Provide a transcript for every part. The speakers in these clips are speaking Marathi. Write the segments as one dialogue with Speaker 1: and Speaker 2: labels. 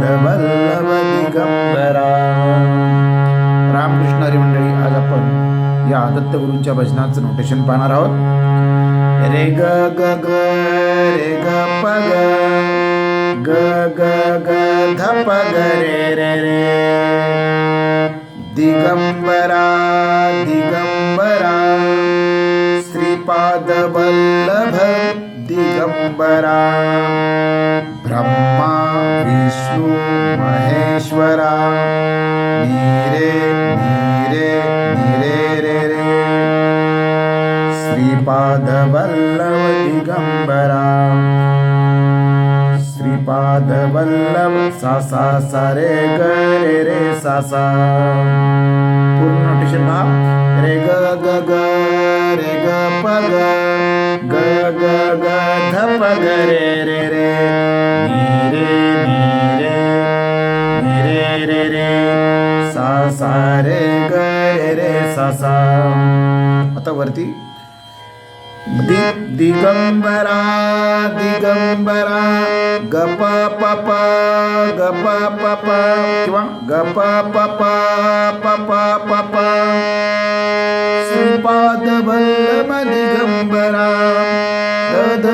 Speaker 1: दिगंबरा रामकृष्ण हरी मंडळी आज आपण या दत्तगुरूंच्या भजनाचं नोटेशन पाहणार आहोत. रे ग ग ग रे ग प ग. ग ग ग ध प ग रे रे रे. दिगंबरा दिगंबरा. श्रीपाद वल्लभ दिगंबरा. ब्रह्मा विष्णू महेश्वरा। नीरे नीरे नीरे रे रे। श्रीपाद वल्लभ दिगंबरा श्रीपाद वल्लभ सा सा सा रे ग रे रे सा सा। पूर्ण नोटेशन पहा। रे ग ग रे ग प ग रे रे ससा. आता वरती. दि दिगंबरा दिगंबरा गप पप गप पप किंवा गप पप पप पप. श्रीपाद वल्लभ दिगंबरा द द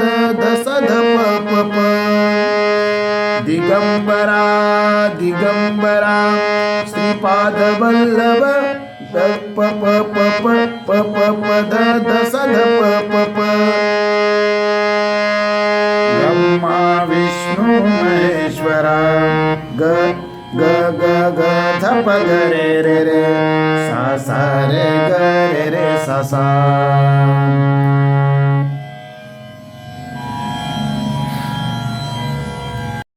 Speaker 1: द द दिगम्बरा दिगम्बरा श्रीपादवल्लभ प प प प प प प ध ध स ध प प प ब्रह्मा विष्णु महेश्वरा ग ग ग ध प ग रे रे रे।